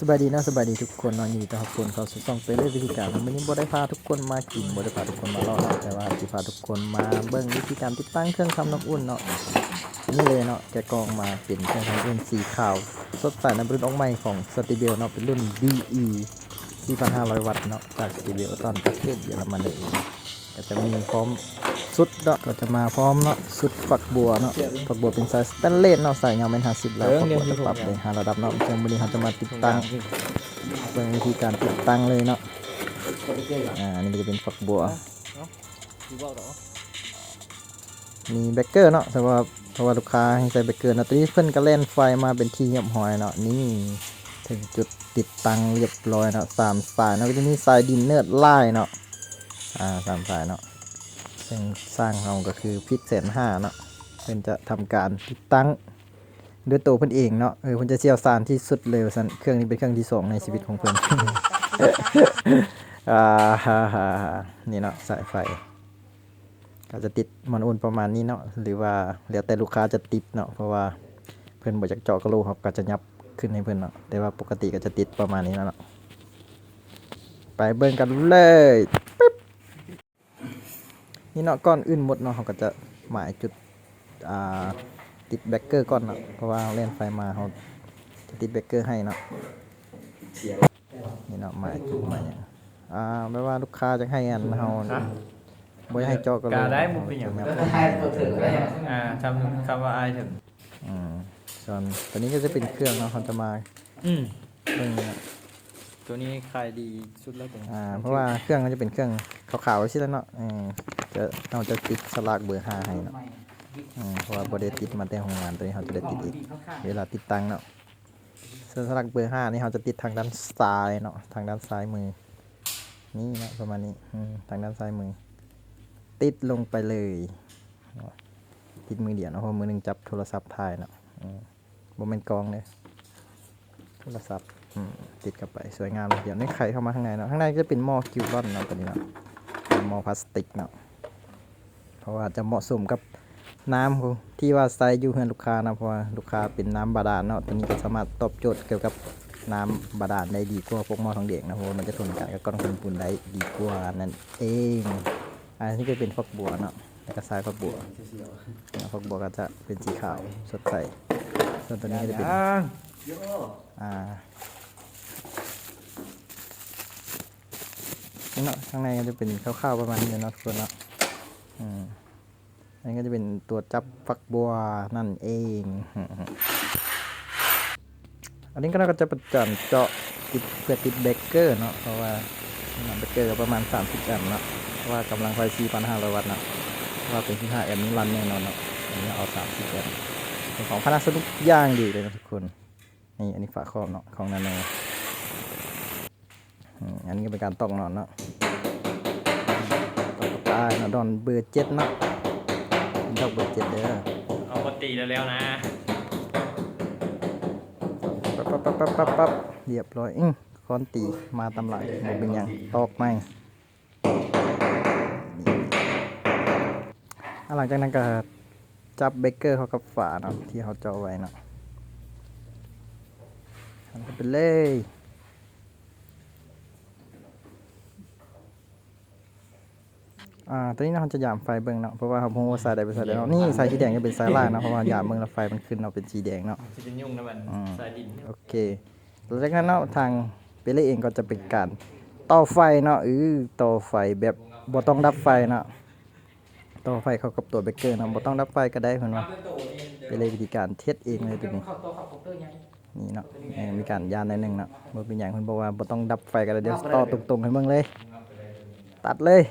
สบายดีนาะสบายดีทุกคนเนาะยินดีต้อนรับทุกคนเขาสู่ช่องเปเล่วิธีการวันนี้บ่ได้พาทุกคนมากินบ่ได้พาทุกคนมาเลาะเนาแต่ว่าสิพาทุกคนมาเบิ่งวิธีการติดตั้งเครื่องทำน้ำอุ่นเนาะนี่เลยเนาะแกะกองมาเป็นเครื่องทำน้ำอุ่นสีขาวสดใสในรุ่นออกใหม่ของสติเบลเนาะเป็นรุ่น DE 4,500 วัตต์เนาะจากสติเบลตอนประเทศเยอรมันเลย ก็จะมีพร้อมสุดเนาะก็จะมาพร้อมเนาะสุดฝักบัวเนาะฝักบัวเป็นไซส์สแตนเลสเนาะใส่ยาวเป็น50แล้วฝักบัวจะปรับเลยหาระดับเนาะเครื่องมือนี้เราจะมาติดตั้งเรื่องวิธีการติดตั้งเลยเนาะอ่านี่ก็จะเป็นฝักบัวมีเบเกอร์เนาะแต่ว่าเพราะว่าลูกค้าให้ใส่เบเกอร์นะตอนนี้เพิ่นก็เล่นไฟมาเป็นที่เงียบหอยเนาะนี่ถึงจุดติดตั้งเรียบร้อยเนาะสามสายเนาะก็จะมีสายดินเนอร์ไล่เนาะ อ่าสามสายเนาะซึ่งสร้างเราก็คือพิษแสนห้าเนาะเพิ่นจะทำการติดตั้งด้วยตัวเพิ่นเองเนาะเออเพิ่นจะเชี่ยวชาญที่สุดเลยว่าซั่นเครื่องนี้เป็นเครื่องที่สองในชีวิตของเพิ่นอ่าฮ่าฮ่าฮ่านี่เนาะสายไฟก็จะติดมันอุ่นประมาณนี้เนาะหรือว่าแล้วแต่ลูกค้าจะติดเนาะเพราะว่าเพิ่นบ่จักเจาะกระโหลกครับก็จะยับขึ้นให้เพิ่นเนาะแต่ว่าปกติก็จะติดประมาณนี้แล้วเนาะไปเบิ่งกันเลย นี่เนาะก่อนอื่นหมดเนาะเขาก็จะหมายจุดอ่าติดแบคเกอร์ก่อนเนาะเพราะว่าเราเล่นไฟมาเขาจะติดแบคเกอร์ให้เนาะนี่เนาะหมายจุดหมายอย่างอ่าไม่ว่าลูกค้าจะให้อันเขาบ่ให้เจาะก็เลยกาได้มุกเป็นอย่างคนั้รันบให้ตัวถือได้อ่าทำคำว่าอายถึงอืมส่วนตัวนี้ก็จะเป็นเครื่องเนาะเขาจะมาอืมเรื่องนี้เนาะตัวนี้ขายดีสุดแล้วตัวนี้อ่าเพราะว่าเครื่องก็จะเป็นเครื่องขาวๆไว้ชิแล้วเนาะเออ จะเราจะติดสลากเบอร์ห้าให้เนาะอืมเพราะว่าบริติดมาแต่โรงงานตัวนี้เขาจะได้ติดอีก เวลาติดตั้งเนาะส่วนสลักเบอร์ห้านี่เขาจะติดทางด้านซ้ายเนาะทางด้านซ้ายมือ นี่นะประมาณนี้อืมทางด้านซ้ายมือ ติดลงไปเลยติดมือเดียวเนาะเพราะมือหนึ่งจับโทรศัพท์ถ่ายเนาะอืมเป็นกองเลยโทรศัพท์ติดกับไปสวยงามเลยเดี๋ยวนี่ไขเข้ามาข้างในเนาะข้างในจะเป็นหม้อคิวรอนเนาะตัวนี้เนาะเป็นหม้อพลาสติกเนาะ ราะว่าจะเหมาะสมกับน้ำที่ว่าใส่อยู่เฮือนลูกค้านะเพราะว่าลูกค้าเป็นน้ำบาดาลเนาะตัวนี้ก็สามารถตอบโจทย์เกี่ยวกับน้ำบาดาลได้ดีกว่าพวกหม้อทองเด็กนะเพราะมันจะทนกันกับก้อนหินปูนได้ดีกว่านั่นเองอันนี้ก็เป็นฟักบัวเนาะแล้วก็ทรายฟักบัวฟักบัวก็จะเป็นสีขาวสดใสส่วนตัวนี้ก็จะเป็นอ่าเนาะข้างในก็จะเป็นข้าวๆประมาณนี้เนาะทุกคนเนาะ อืมอันนี้ก็จะเป็นตัวจับฝักบัวนั่นเอง อันนี้ก็เราก็จะประจันเจาะติดเพื่อติดเบเกอร์เนาะ เพราะว่าเบเกอร์ก็ประมาณ 30แอมป์เนาะ เพราะว่ากำลังไฟ 4,500 วัตต์เนาะเพราะว่าเป็นที่5แอมป์นี่รันแน่นอนเนาะ อันนี้เอา 30แอมป์เป็นของพนักสนุกย่างดีเลยนะทุกคน นี่อันนี้ฝาครอบเนาะของนาโนออันนี้ก็เป็นการตอกนอนเนาะ นาะดอนเบอร์เจ็ดเนาะดอกเบอร์เจ็ดเด้อเอาปกติแล้วแล้วนะปั๊บปั๊บปั๊บปั๊บปั๊บปั๊บเรียบร้อยอื้อคอนตีมาตำหลังมันเป็นหยังตอกไม่อะหลังจากนั้นก็จับเบเกอร์เขากับฝาเนาะที่เขาเจาะไว้เนาะทำไปเลย อ่าตอนนี้เราจะยามไฟเบิ่งเนาะเพราะว่าเขาพูดว่าสายใดเป็นสายใดเนาะนี่สายสีแดงจะเป็นสายล่างเนาะเพราะว่ายามเบิ่งแล้วไฟมันขึ้นเนาะเป็นสีแดงเนาะจะเป็นยุ่งนะมันอืมสายดินโอเคหลังจากนั้นเนาะทางเปเล่เองก็จะเป็นการต่อไฟเนาะเออต่อไฟแบบบ่ต้องดับไฟเนาะต่อไฟเข้ากับตัวเบเกอร์เนาะบ่ต้องดับไฟก็ได้เพิ่นว่าเปเล่วิธีการเทสเองเลยตัวนี้นี่เนาะเออมีการยานในอยหนึงเนาะบ่เป็นหยังเพิ่นบอกว่าบ่ต้องดับไฟก็ได้เดี๋ยวต่อตรงๆให้เบิ่งเลย ตัดเลย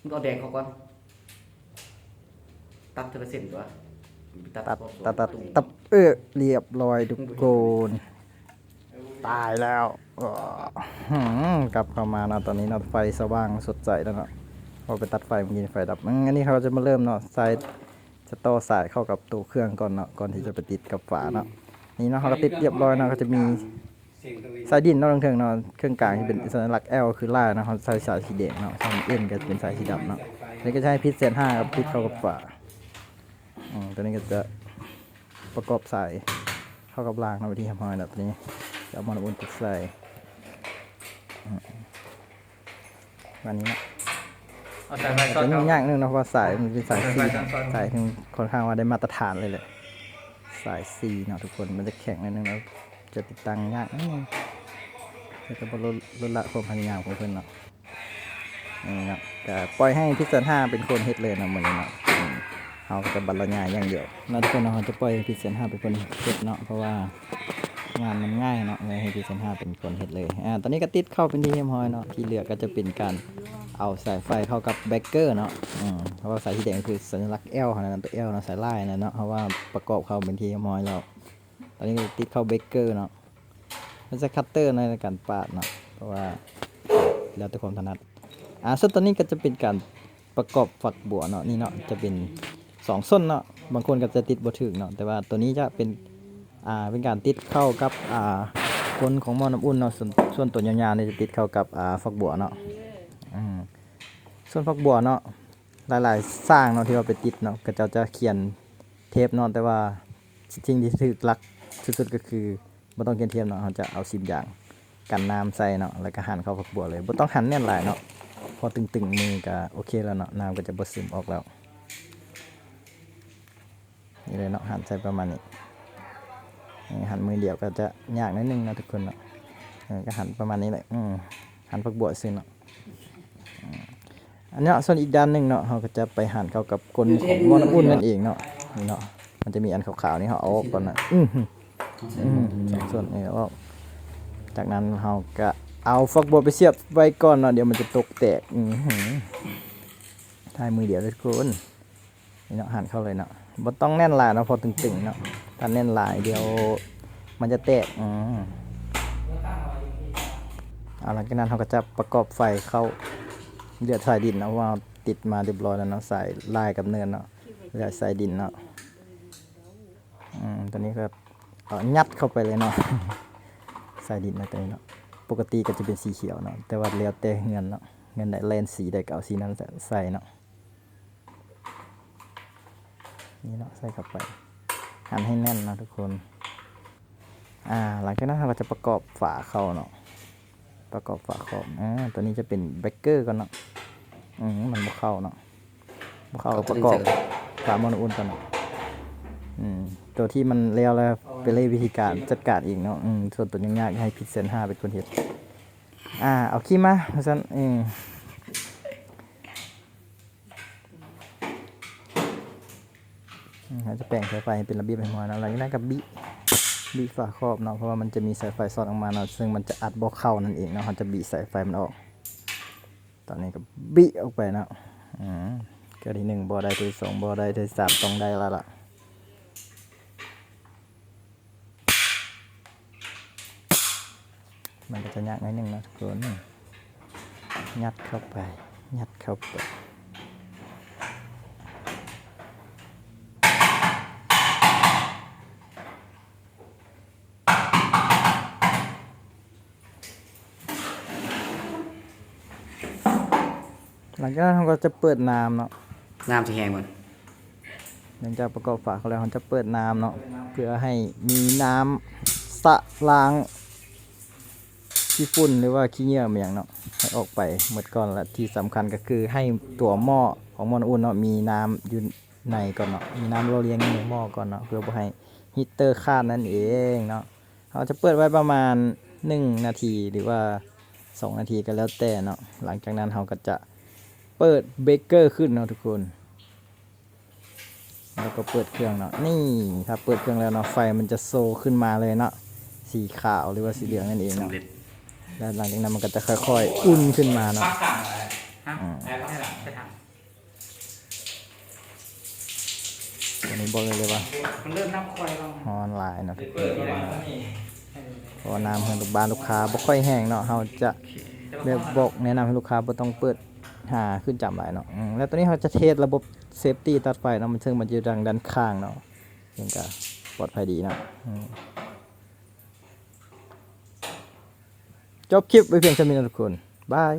มึงเอาแดงเขาก่อน ตัดเทอร์เซ็นต์ตัวตัดตัดตัดตัดเออเรียบร้อยทุกคนตายแล้วอ้อหือกลับเข้ามาเนาะตอนนี้เนาะไฟสว่างสดใสแล้วเนาะพอไปตัดไฟเมื่อกี้ไฟดับอืมอันนี้เขาจะมาเริ่มเนาะสายจะต่อสายเข้ากับตัวเครื่องก่อนเนาะก่อนที่จะไปติดกับฝาเนาะนี่เนาะเขาก็ติดเรียบร้อยเนาะก็จะมี สายดินเนาะตรงๆเนาะเครื่องกลางที่เป็นสัญลักษณ์ L คือล่านาะเขาใส่สายสีแดงเนาะส่วนก็จะเป็นสายสีดำเนาะนี่ก็ให้พิษเซนห้ากับพิษเข้ากับฝาอืมตัวนี้ก็จะประกอบสายเข้ากับรางนะวิธีทำงานแบบนี้จะเอามาอุ่นติดใส่วันนี้นะเอาสายไฟช็อแต่ตยุ่เข้างยากนึงนะเพราะว่าสายมันเป็นสายซีสายไฟซ้อนๆสายที่ค่อนข้างว่าได้มาตรฐานเลยแหละสายซีเนาะทุกคนมันจะแข็งนิดนึงแล้ว จะติดตั้งยากนิดนึงแต่ก็บลดลดละความพยายามของเพื่อนเนาะนี่เนาะแต่ปล่อยให้พิเศษห้าเป็นคนเฮ็ดเลยเนาะเหมือนเนาะอืมเขาจะบรรยายอย่างเดียวเนาะทุกคนเนาะจะปล่อยพิเศษห้าเป็นคนเฮ็ดเนาะเพราะว่างานมันง่ายเนาะเลยให้พิเศษห้าเป็นคนเฮ็ดเลยอ่าตอนนี้ก็ติดเข้าเป็นที่เรียบร้อยเนาะที่เหลือก็จะเป็นการเอาสายไฟเข้ากับแบคเกอร์เนาะอืมเพราะว่าสายที่แดงคือสัญลักษณ์ L ของนั้นตัว L เนาะสายไลายนะเนาะเพราะว่าประกอบเข้าเป็นที่เรียบร้อยแล้ว ตอนนี้ก็ติดเข้าแบเกอร์เนาะมันจะคัตเตอร์ในการปาดเนาะเพราะว่าแล้วแต่ความถนัดอ่าส่วนตัวนี้ก็จะเป็นการประกอบฝักบัวเนาะนี่เนาะจะเป็นสองส้นเนาะบางคนก็จะติดบ่ถึกเนาะแต่ว่าตัวนี้จะเป็นอ่าเป็นการติดเข้ากับอ่าคนของหม้อน้ำอุ่นเนาะส่วนส่วนตัวยาวๆเนี่ยจะติดเข้ากับอ่าฝักบัวเนาะอืมส่วนฝักบัวเนาะหลายๆสร้างเนาะที่ว่าไปติดเนาะก็จ้าจะเขียนเทปเนาะแต่ว่าสิ่งที่ถูกหลัก สุดๆก็คือบ่ต้องเขียนเทปเนาะเขาจะเอาสิบอย่างกันน้ำใส่เนาะแล้วก็หั่นเข้าฝักบัวเลยบ่ต้องหั่นแน่นหลายเนาะพอตึงๆมือก็โอเคแล้วเนาะน้ำก็จะบ่ซึมออกแล้วนี่เลยเนาะหั่นใส่ประมาณนี้หั่นมือเดียวก็จะยากนิดนึงนะทุกคนเนาะก็หั่นประมาณนี้แหละหั่นฝักบัวซื่อเนาะอันเนี้ส่วนอีกด้านหนึ่งเนาะเราก็จะไปหั่นเข้ากับกลของมอน้ำอุ่นนั่นเองเนาะนี่เนาะมันจะมีอันขาวๆนี่เขาเอาออกก่อนนะ อือหืออือหือสองส่วนนี่ออกจากนั้นเราก็เอาฟักบัวไปเสียบไว้ก่อนเนาะเดี๋ยวมันจะตกแตกอือหือทายมือเดียวเลยทุกคนนี่เนาะหั่นเข้าเลยเนาะบ่ต้องแน่นหลายเนาะพอตึงๆเนาะถ้าแน่นหลายเดี๋ยวมันจะแตกอือเอาหลังจากนั้นเราก็จะประกอบไฟเข้าเลือดสายดินนะว่าติดมาเรียบร้อยแล้วเนาะสายลายกับเนินเนาะเลือดสายดินเนาะอืมตอนนี้ก็ ยัดเข้าไปเลยเนาะสายดินนะตัวนี้เนาะปกติก็จะเป็นสีเขียวเนาะแต่ว่าแล้วแต่เงินเนาะเงินได้แลนสีได้ก็เอาสีนั้นใส่เนาะนี่เนาะใส่เข้าไปหั่นให้แน่นนะทุกคนอ่าหลังจากนั้นเราก็จะประกอบฝาเข้าเนาะประกอบฝาครอบอ่าตัวนี้จะเป็นแบคเกอร์ก่อนเนาะอืมมันบ่เข้าเนาะบ่เข้ากับประกอบฝาโมโนอุ่นก่อนเนาะอืม ตัวที่มันเลี้ยวแล้วไปเลยวิธีการจัดการอีกเนาะอืมส่วนตัวยากๆให้พิเศษห้าเป็นคนเฮ็ดอ่าเอาขี้มาเพราะฉะนั้นอืมอืมเราจะแปลงสายไฟให้เป็นระเบียบให้หมดนะหลังจากนั้นก็บิบีฝาครอบเนาะเพราะว่ามันจะมีสายไฟสอดออกมาเนาะซึ่งมันจะอัดบ่เข้านั่นเองเนาะเขาจะบีสายไฟมันออก ตอนนี้ก็บีออกไปเนาะอืมเก็ที่หนึ่งบ่ได้ที่สองบ่ได้ที่สามต้องได้แล้วล่ะ มันก็จะยากนิดนึงนะทุกคนยัดเข้าไป ยัดเข้าไปหลังจากนั้นเราก็จะเปิดน้ำเนาะน้ำจะแห้งก่อนหลังจากประกอบฝาเขาแล้วเขาจะเปิดน้ำเนาะเพื่อให้มีน้ำสะล้าง ขี้ฝุ่นหรือว่าขี้เหงื่อเมียงเนาะให้ออกไปหมดก่อนและที่สำคัญก็คือให้ตัวหม้อของหมอนอุ่นเนาะมีน้ำอยู่ในก่อนเนาะมีน้ำเราเลี้ยงในหม้อก่อนเนาะเพื่อบ่ให้ฮีตเตอร์ขาดนั่นเองเนาะเราจะเปิดไว้ประมาณ 1 นาทีหรือว่า 2 นาทีก็แล้วแต่เนาะหลังจากนั้นเราก็จะเปิดเบเกอร์ขึ้นเนาะทุกคนแล้วก็เปิดเครื่องเนาะนี่ถ้าเปิดเครื่องแล้วเนาะไฟมันจะโซขึ้นมาเลยเนาะสีขาวหรือว่าสีเหลืองนั่นเองเนาะ แล้วหลังจากนั้นมันก็จะค่อยๆ อุ่นขึ้นมาเนาะ ปักสั่งอะไรฮะแอบให้หลังจะทอันนี้บอกเลยเลยว่าำมันเริ่มน้ำควายแล้วฮอนไลน์เนาะเปิดระหว่างนี้เพราะว่าน้ำของลูกบ้านลูกค้าบ่ค่อยแห้งเนาะเราจะแบบบอกแนะนำให้ลูกค้าบ่ต้องเปิดหาขึ้นจำหลายเนาะอืมแล้วตัวนี้เขาจะเทสระบบเซฟตี้ตัดไฟเนาะมันซึ่งมันอยู่ทางด้านข้างเนาะซึ่งก็ปลอดภัยดีเนาะอืม จบคลิปไว้เพียงเท่านี้นะทุกคนบาย